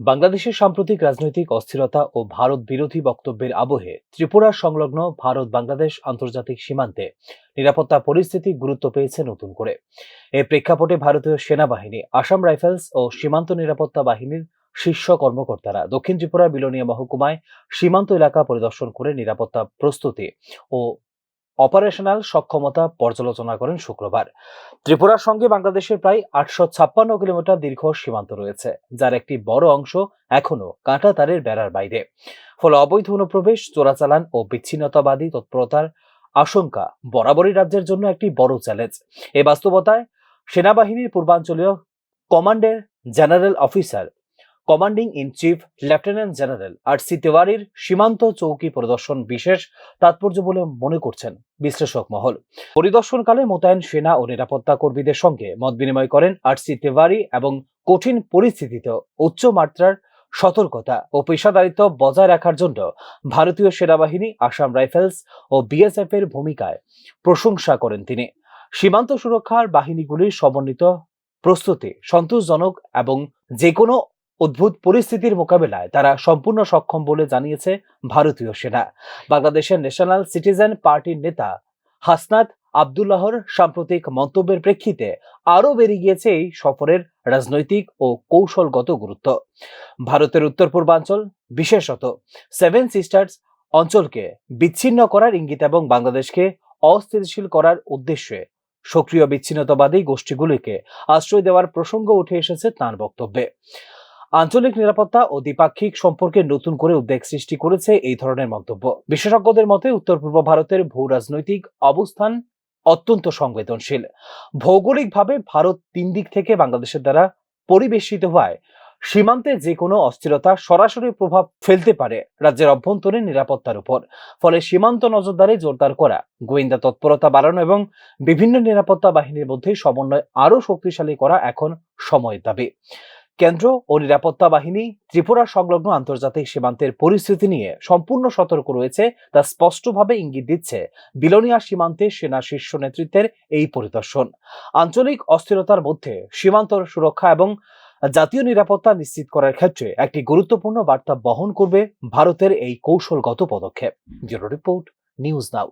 বাংলাদেশের সাম্প্রতিক রাজনৈতিক অস্থিরতা ও ভারত বিরোধী বক্তব্যের আবহে ত্রিপুরা সংলগ্ন ভারত বাংলাদেশ আন্তর্জাতিক সীমান্তে নিরাপত্তা পরিস্থিতি গুরুত্ব পেয়েছে নতুন করে। এ প্রেক্ষাপটে ভারতীয় সেনাবাহিনী, আসাম রাইফেলস ও সীমান্ত নিরাপত্তা বাহিনীর শীর্ষ কর্মকর্তারা দক্ষিণ ত্রিপুরা বিলোনিয়া মহকুমায় সীমান্ত এলাকা পরিদর্শন করে নিরাপত্তা প্রস্তুতি ও অপারেশনাল সক্ষমতা পর্যালোচনা করেন শুক্রবার। ত্রিপুরার সঙ্গে বাংলাদেশের প্রায় আটশো ছাপ্পান্ন কিলোমিটার দীর্ঘ সীমান্ত রয়েছে, যার একটি বড় অংশ এখনও কাঁটা তারের বেড়ার বাইরে। ফলে অবৈধ অনুপ্রবেশ, চোরাচালান ও বিচ্ছিন্নতাবাদী তৎপরতার আশঙ্কা বরাবরই রাজ্যের জন্য একটি বড় চ্যালেঞ্জ। এ বাস্তবতায় সেনাবাহিনীর পূর্বাঞ্চলীয় কমান্ডের general officer commanding in chief lieutenant general R C তেওয়ারির সীমান্ত চৌকি পরিদর্শন বিশেষ তাৎপর্য বলে মনে করছেন বিশ্লেষক মহল। পরিদর্শনকালে মোতায়েন সেনা ও নিরাপত্তা কর্মীদের সঙ্গে মত বিনিময় করেন আর সি তেওয়ারি এবং কঠিন পরিস্থিতিতে উচ্চ মাত্রার সতর্কতা ও পেশাদারিত্ব বজায় রাখার জন্য ভারতীয় সেনাবাহিনী, আসাম রাইফেলস ও বিএসএফ এর ভূমিকায় প্রশংসা করেন তিনি। সীমান্ত সুরক্ষার বাহিনীগুলির সমন্বিত প্রস্তুতি সন্তোষজনক এবং যে কোনো অদ্ভুত পরিস্থিতির মোকাবেলায় তারা সম্পূর্ণ সক্ষম বলে জানিয়েছে ভারতীয় সেনা। বাংলাদেশের ন্যাশনাল সিটিজেন পার্টির নেতা হাসনাত আবদুল্লাহর সাম্প্রতিক মন্তব্যের প্রেক্ষিতে আরও বেড়ে গিয়েছে এই সফরের রাজনৈতিক ও কৌশলগত গুরুত্ব। ভারতের উত্তর পূর্বাঞ্চল বিশেষত সেভেন সিস্টার্স অঞ্চলকে বিচ্ছিন্ন করার ইঙ্গিত এবং বাংলাদেশকে অস্থিতিশীল করার উদ্দেশ্যে সক্রিয় বিচ্ছিন্নতাবাদী গোষ্ঠীগুলিকে আশ্রয় দেওয়ার প্রসঙ্গ উঠে এসেছে তাঁর বক্তব্যে। আঞ্চলিক নিরাপত্তা ও দ্বিপাক্ষিক সম্পর্কে নতুন করে উদ্বেগ সৃষ্টি করেছে এই ধরনের মন্তব্য। বিশেষজ্ঞদের মতে উত্তর পূর্ব ভারতের ভূ রাজনৈতিক অবস্থান অত্যন্ত সংবেদনশীল। ভৌগোলিকভাবে ভারত তিন দিক থেকে বাংলাদেশের দ্বারা পরিবেষ্টিত হওয়ায় সীমান্তে যে কোনো অস্থিরতা সরাসরি প্রভাব ফেলতে পারে রাজ্যের অভ্যন্তরীণ নিরাপত্তার উপর। ফলে সীমান্ত নজরদারি জোরদার করা, গোয়েন্দা তৎপরতা বাড়ানো এবং বিভিন্ন নিরাপত্তা বাহিনীর মধ্যে সমন্বয় আরও শক্তিশালী করা এখন সময়ের দাবি। কেন্দ্র ও নিরাপত্তা বাহিনী ত্রিপুরা সংলগ্ন আন্তর্জাতিক সীমান্তের পরিস্থিতি নিয়ে সম্পূর্ণ সতর্ক রয়েছে তা স্পষ্টভাবে ইঙ্গিত দিচ্ছে বিলোনিয়া সীমান্তে সেনা শীর্ষ নেতৃত্বের এই পরিদর্শন। আঞ্চলিক অস্থিরতার মধ্যে সীমান্ত সুরক্ষা এবং জাতীয় নিরাপত্তা নিশ্চিত করার ক্ষেত্রে একটি গুরুত্বপূর্ণ বার্তা বহন করবে ভারতের এই কৌশলগত পদক্ষেপ। Bureau report, news now.